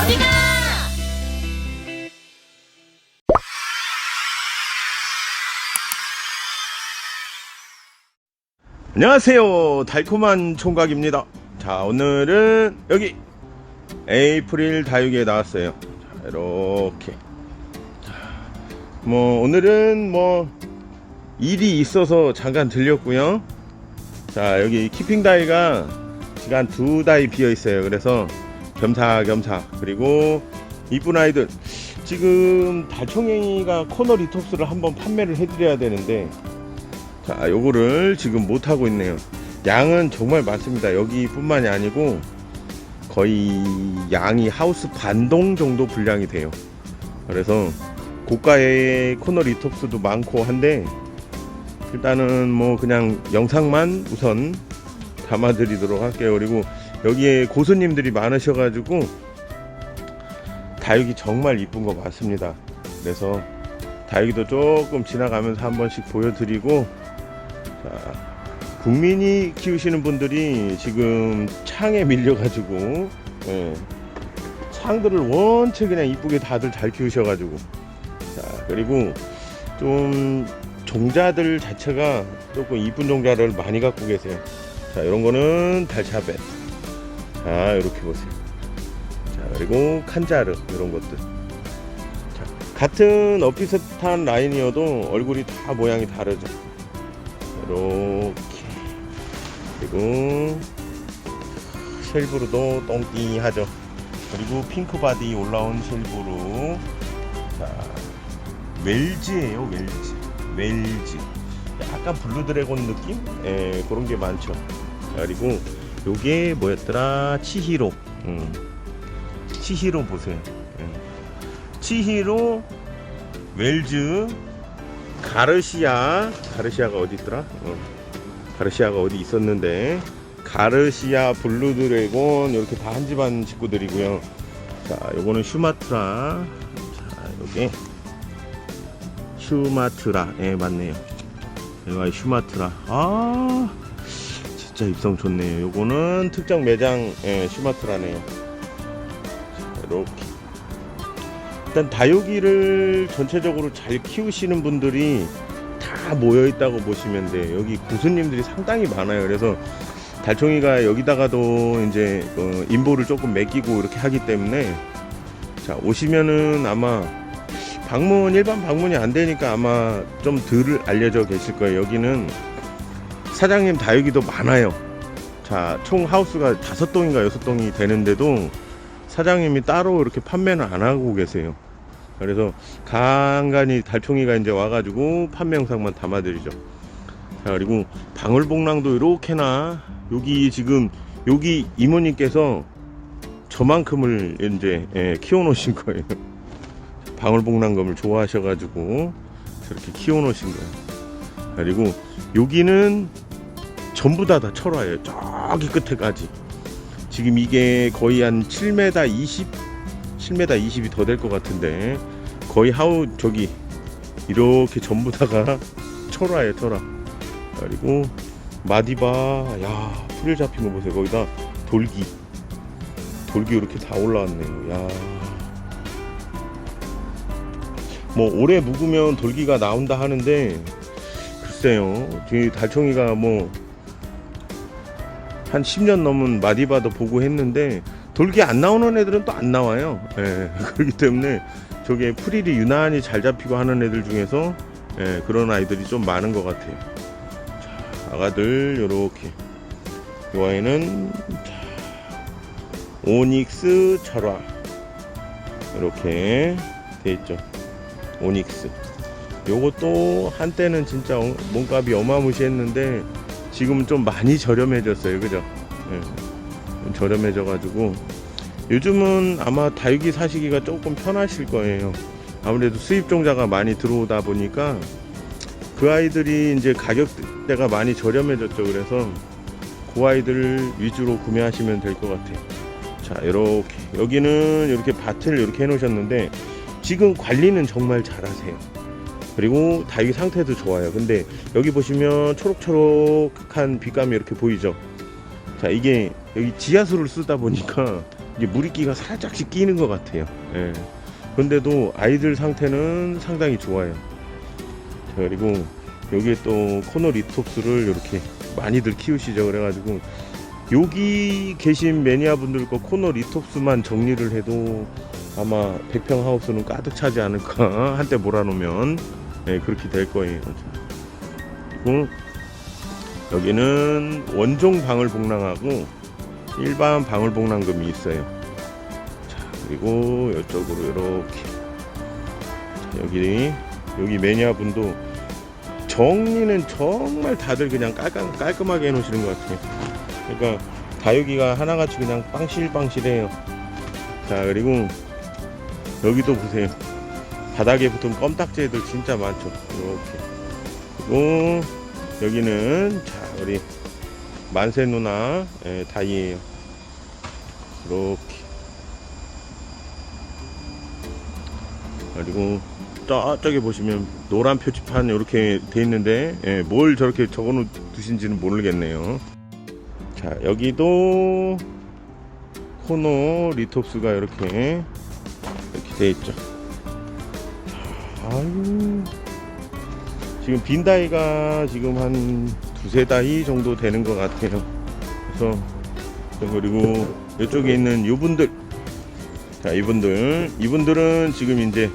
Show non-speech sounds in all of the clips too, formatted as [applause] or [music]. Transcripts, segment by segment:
어디가? 안녕하세요. 달콤한 총각입니다. 자 오늘은 여기 에이프릴 다육이에 나왔어요. 자, 이렇게. 자, 뭐 오늘은 뭐 일이 있어서 잠깐 들렸고요. 자 여기 키핑 다이가 지금 한 두 다이 비어 있어요. 그래서 겸사겸사 그리고 이쁜 아이들 지금 달총행이가 코너 리톱스를 한번 판매를 해드려야 되는데 자, 요거를 지금 못 하고 있네요. 양은 정말 많습니다. 여기 뿐만이 아니고 거의 양이 하우스 반동 정도 분량이 돼요. 그래서 고가의 코너 리톱스도 많고 한데 일단은 뭐 그냥 영상만 우선 담아 드리도록 할게요. 그리고 여기에 고수님들이 많으셔가지고 다육이 정말 이쁜 거 많습니다. 그래서 다육이도 조금 지나가면서 한 번씩 보여드리고 자, 국민이 키우시는 분들이 지금 창에 밀려가지고 예, 창들을 원체 그냥 이쁘게 다들 잘 키우셔가지고 자 그리고 좀 종자들 자체가 조금 이쁜 종자를 많이 갖고 계세요 자 이런 거는 달차벳 자 이렇게 보세요. 자 그리고 칸자르 이런 것들. 자, 같은 어피스탄 라인이어도 얼굴이 다 모양이 다르죠. 이렇게. 그리고 쉘브루도 똥띠하죠. 그리고 핑크 바디 올라온 쉘브루. 자 웰즈예요 웰즈. 웰즈. 약간 블루 드래곤 느낌? 예 그런 게 많죠. 자, 그리고 요게 뭐였더라 치히로 음. 치히로 보세요 예. 치히로 웰즈 가르시아 가르시아가 어디 있더라? 어. 가르시아가 어디 있었는데 가르시아 블루 드래곤 이렇게 다 한 집안 식구들이고요. 자, 요거는 슈마트라. 자, 요게 슈마트라. 예, 맞네요. 여기가 슈마트라. 아, 진짜 입성 좋네요. 요거는 특정 매장 예, 슈마트라네요. 자, 이렇게 일단 다육이를 전체적으로 잘 키우시는 분들이 다 모여 있다고 보시면 돼요. 여기 고수님들이 상당히 많아요. 그래서 달총이가 여기다가도 이제 어, 인보를 조금 맡기고 이렇게 하기 때문에 자 오시면은 아마 방문 일반 방문이 안 되니까 아마 좀 덜 알려져 계실 거예요. 여기는 사장님 다육이도 많아요. 자 총 하우스가 다섯 동인가 여섯 동이 되는데도 사장님이 따로 이렇게 판매는 안 하고 계세요. 그래서 간간히 달총이가 이제 와가지고 판매 영상만 담아드리죠. 자, 그리고 방울복랑도 이렇게나 여기 지금 여기 이모님께서 저만큼을 이제 예, 키워놓으신 거예요. 방울복랑검을 좋아하셔가지고 저렇게 키워놓으신 거예요. 그리고 여기는 전부 다 다 철화예요. 저기 끝에까지. 지금 이게 거의 한 7m 20, 7m 20이 더 될 것 같은데. 거의 하우 저기 이렇게 전부 다가 [laughs] 철화예요 철화. 그리고 마디바 야 풀을 잡힌 거 보세요. 거기다 돌기. 돌기 이렇게 다 올라왔네요 야 뭐 오래 묵으면 돌기가 나온다 하는데 글쎄요. 저희 달총이가 뭐 한 10년 넘은 마디바도 보고 했는데 돌기 안 나오는 애들은 또 안 나와요. 예, [laughs] 그렇기 때문에 저게 프릴이 유난히 잘 잡히고 하는 애들 중에서 예, 그런 아이들이 좀 많은 것 같아요. 자, 아가들 요렇게 이 아이는 자, 오닉스 철화 이렇게 돼 있죠. 오닉스. 요것도 한때는 진짜 어- 몸값이 어마무시했는데 지금 좀 많이 저렴해졌어요. 그죠? 예. 좀 저렴해져 가지고 요즘은 아마 다육이 사시기가 조금 편하실 거예요. 아무래도 수입 종자가 많이 들어오다 보니까 그 아이들이 이제 가격대가 많이 저렴해졌죠. 그래서 그 아이들 위주로 구매하시면 될 것 같아요. 자, 이렇게 여기는 이렇게 밭을 이렇게 해 놓으셨는데 지금 관리는 정말 잘하세요. 그리고 다육이 상태도 좋아요. 근데 여기 보시면 초록초록한 빛감이 이렇게 보이죠. 자, 이게 여기 지하수를 쓰다 보니까 이제 물이끼가 살짝씩 끼는 것 같아요. 예. 그런데도 아이들 상태는 상당히 좋아요. 자, 그리고 여기에 또 코너 리톱스를 이렇게 많이들 키우시죠. 그래가지고 여기 계신 매니아 분들 거 코너 리톱스만 정리를 해도 아마 100평 하우스는 가득 차지 않을까 [laughs] 한때 몰아놓으면 예, 그렇게 될 거예요. 그리고 여기는 원종 방울복랑하고 일반 방울복랑금이 있어요. 자 그리고 이쪽으로 이렇게 자, 여기 여기 매니아 분도 정리는 정말 다들 그냥 깔끔, 깔끔하게 해놓으시는 것 같아요. 그러니까 다육이가 하나같이 그냥 빵실빵실해요. 자 그리고 여기도 보세요. 바닥에 붙은 껌딱지애들 진짜 많죠. 이렇게. 그리고 여기는 자 우리 만세 누나 예, 다이에요. 이렇게. 그리고 저쪽에 보시면 노란 표지판 이렇게 돼 있는데 예, 뭘 저렇게 적어 두신지는 모르겠네요. 자 여기도 코너 리톱스가 이렇게 이렇게 돼 있죠. 아유 지금 빈 다이가 지금 한 두세 다이 정도 되는 것 같아요. 그래서 그리고 이쪽에 있는 이분들. 자 이분들. 이분들은 지금 이제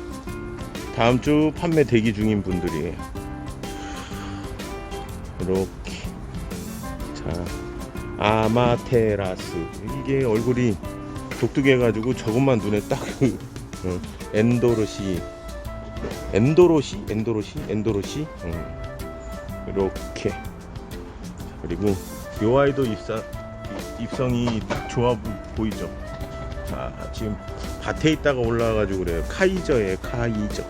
다음 주 판매 대기 중인 분들이에요. 이렇게. 자 아마테라스. 이게 얼굴이 독특해 가지고 저것만 눈에 딱 그, [laughs] 어, 엔도로시 엔도로시 엔도로시 엔도로시 음, 이렇게 그리고 요 아이도 입성이 딱 좋아 보- 보이죠. 자 지금 밭에 있다가 올라와가지고 그래요. 카이저예요 카이저.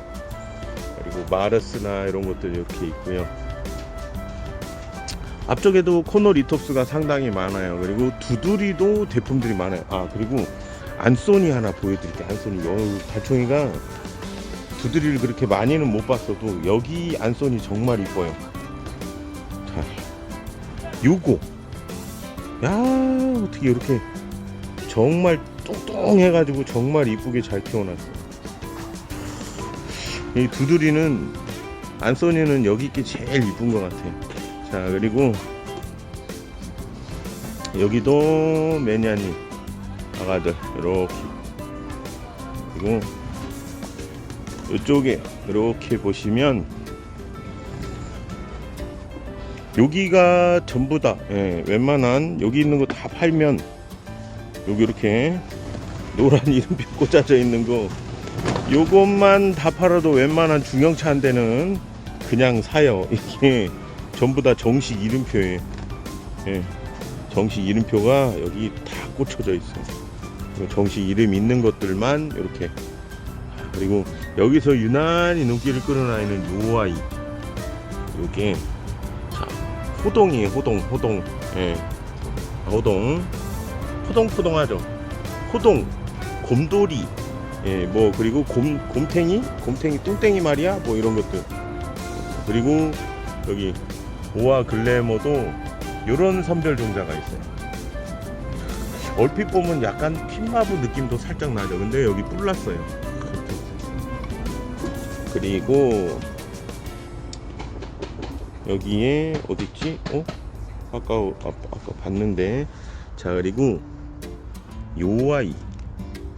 그리고 마르스나 이런 것들 이렇게 있고요. 앞쪽에도 코너 리톱스가 상당히 많아요. 그리고 두드리도 대품들이 많아요. 아 그리고 안소니 하나 보여드릴게요. 안소니 요 발총이가 두드리를 그렇게 많이는 못 봤어도 여기 안소니 정말 이뻐요. 자, 요거 야 어떻게 이렇게 정말 뚱뚱해 가지고 정말 이쁘게 잘 키워놨어. 이 두드리는 안소니는 여기 게 제일 이쁜 것 같아요. 자 그리고 여기도 매니아님 아가들 이렇게 그리고 이쪽에 이렇게 보시면 여기가 전부 다 예, 웬만한 여기 있는 거 다 팔면 여기 이렇게 노란 [laughs] 이름표 꽂아져 있는 거 요것만 다 팔아도 웬만한 중형차 한 대는 그냥 사요. [laughs] 이게 전부 다 정식 이름표예요 예, 정식 이름표가 여기 다 꽂혀져 있어요. 정식 이름 있는 것들만 이렇게 그리고 여기서 유난히 눈길을 끄는 아이는 요 아이. 요게. 자 호동이에요 호동 호동. 예. 호동. 포동포동하죠. 호동 곰돌이. 예 뭐 그리고 곰 곰탱이? 곰탱이 뚱땡이 말이야? 뭐 이런 것들. 그리고 여기 오아 글래머도 요런 선별 종자가 있어요. 얼핏 보면 약간 핀마브 느낌도 살짝 나죠. 근데 여기 뿔났어요 그리고 여기에 어딨지? 어? 아까 아, 아까 봤는데. 자 그리고 요 아이.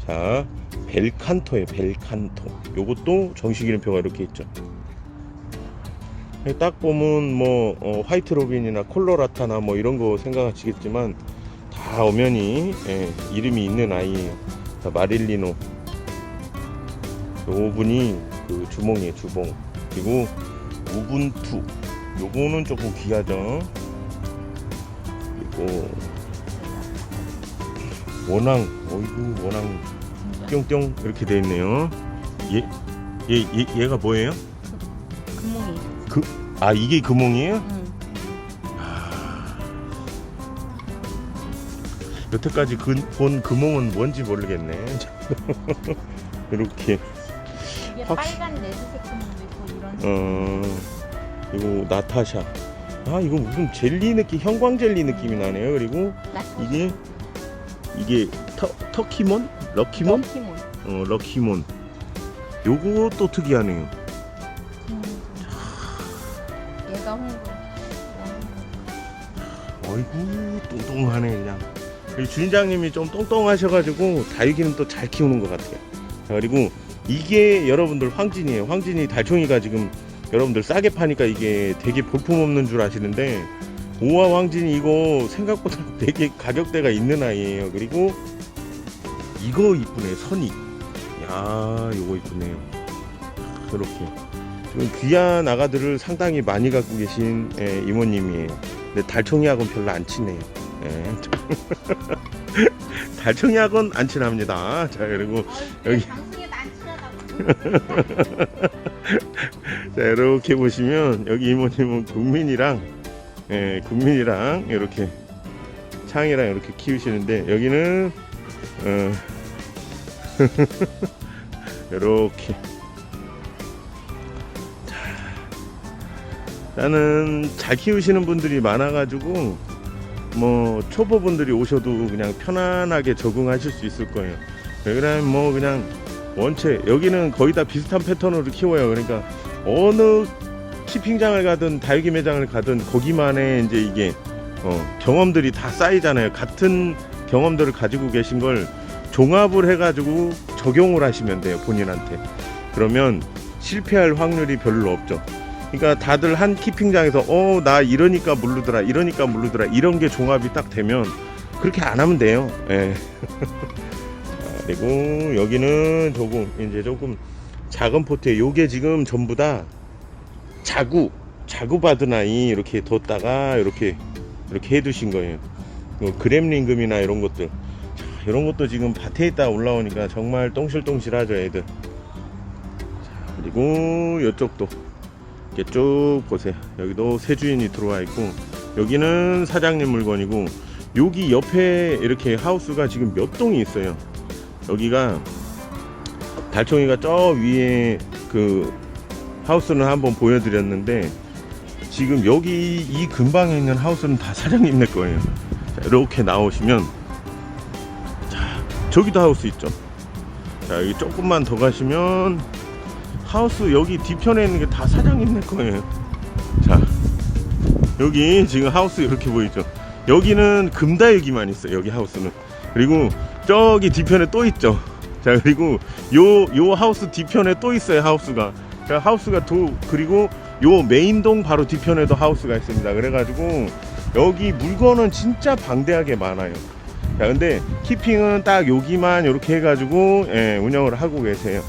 자 벨칸토예요 벨칸토. 요것도 정식 이름표가 이렇게 있죠. 딱 보면 뭐 어, 화이트 로빈이나 콜로라타나 뭐 이런 거 생각하시겠지만 다 엄연히 예, 이름이 있는 아이예요. 자 마릴리노. 요분이 그 주몽이에요 주몽. 그리고 우분투. 요거는 조금 귀하죠? 그리고 원앙. 어이구 원앙. 뿅뿅. 이렇게 돼 있네요. 얘, 얘, 얘 얘가 뭐예요? 구멍이. 아 이게 금몽이에요? 응. 여태까지 그, 본 금몽은 뭔지 모르겠네. [laughs] 이렇게 확- 빨간 레드색 구멍도 있고 이런. 어 그리고 나타샤 아 이거 무슨 젤리 느낌 형광 젤리 느낌이 나네요 그리고 나 이게 이게 터, 터키몬? 럭키몬? 럭키몬. 어 럭키몬 또 특이하네요 음. 얘가 홍보. 어이구 뚱뚱하네 그냥 그리고 주인장님이 좀 똥똥하셔가지고 다육이는 또 잘 키우는 것 같아요 자, 그리고 이게 여러분들 황진이에요 황진이 달총이가 지금 여러분들 싸게 파니까 이게 되게 볼품없는 줄 아시는데 오화 황진이 이거 생각보다 [laughs] 되게 가격대가 있는 아이예요 그리고 이거 이쁘네 선이 야 요거 이쁘네요 이렇게 지금 귀한 아가들을 상당히 많이 갖고 계신 예, 이모님이에요 근데 달총이하고는 별로 안 친해요. 예. [laughs] 달총이하고는 안 친합니다. 자 그리고 여기- [laughs] 자 이렇게 보시면 여기 이모님은 국민이랑 예, 국민이랑 이렇게 창이랑 이렇게 키우시는데 여기는 어, [laughs] 이렇게 나는 잘 키우시는 분들이 많아가지고 뭐 초보분들이 오셔도 그냥 편안하게 적응하실 수 있을 거예요. 왜냐면 뭐 그냥 원체 여기는 거의 다 비슷한 패턴으로 키워요. 그러니까 어느 키핑장을 가든 다육이 매장을 가든 거기만의 이제 이게 어, 경험들이 다 쌓이잖아요. 같은 경험들을 가지고 계신 걸 종합을 해가지고 적용을 하시면 돼요. 본인한테. 그러면 실패할 확률이 별로 없죠. 그러니까 다들 한 키핑장에서 어 나 이러니까 물르더라 이러니까 물르더라 이런 게 종합이 딱 되면 그렇게 안 하면 돼요. 예. [laughs] 자, 그리고 여기는 조금 이제 조금 작은 포트에 요게 지금 전부 다 자구 자구 아이 이렇게 뒀다가 이렇게 이렇게 해두신 거예요. 뭐 그램링금이나 이런 것들 자, 이런 것도 지금 밭에 있다 올라오니까 정말 똥실똥실하죠 애들. 자, 그리고 이쪽도 이렇게 쭉 보세요. 여기도 새 주인이 들어와 있고 여기는 사장님 물건이고 여기 옆에 이렇게 하우스가 지금 몇 동이 있어요. 여기가 달총이가 저 위에 그 하우스는 한번 보여드렸는데 지금 여기 이 근방에 있는 하우스는 다 사장님네 거예요. 자, 이렇게 나오시면 자 저기도 하우스 있죠. 자 여기 조금만 더 가시면 하우스 여기 뒤편에 있는 게 다 사장님네 거예요. 자, 여기 지금 하우스 이렇게 보이죠? 여기는 금다육이만 있어요. 여기 하우스는. 그리고 저기 뒤편에 또 있죠. 자, 그리고 요, 요 하우스 뒤편에 또 있어요. 하우스가. 자, 하우스가 도, 그리고 요 메인동 바로 뒤편에도 하우스가 있습니다. 그래가지고 여기 물건은 진짜 방대하게 많아요. 자, 근데 키핑은 딱 여기만 이렇게 해가지고 예, 운영을 하고 계세요.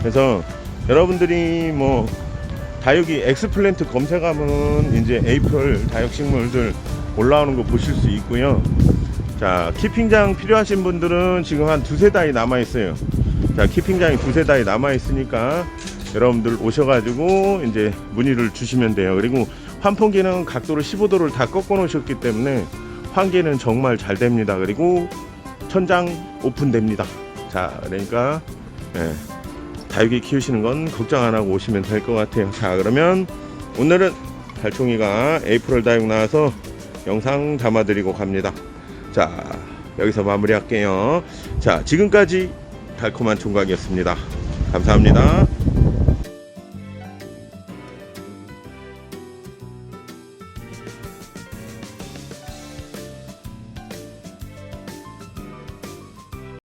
그래서 여러분들이 뭐 다육이 엑스플랜트 검색하면 이제 에이플 다육 식물들 올라오는 거 보실 수 있고요. 자 키핑장 필요하신 분들은 지금 한 두세 달이 남아 있어요. 자 키핑장이 두세 달이 남아 있으니까 여러분들 오셔가지고 이제 문의를 주시면 돼요. 그리고 환풍기는 각도를 15도를 다 꺾어 놓으셨기 때문에 환기는 정말 잘 됩니다. 그리고 천장 오픈됩니다. 자 그러니까 예. 다육이 키우시는 건 걱정 안 하고 오시면 될 것 같아요. 자, 그러면 오늘은 달총이가 에이프럴 다육 나와서 영상 담아 드리고 갑니다. 자, 여기서 마무리할게요. 자, 지금까지 달콤한 총각이었습니다. 감사합니다.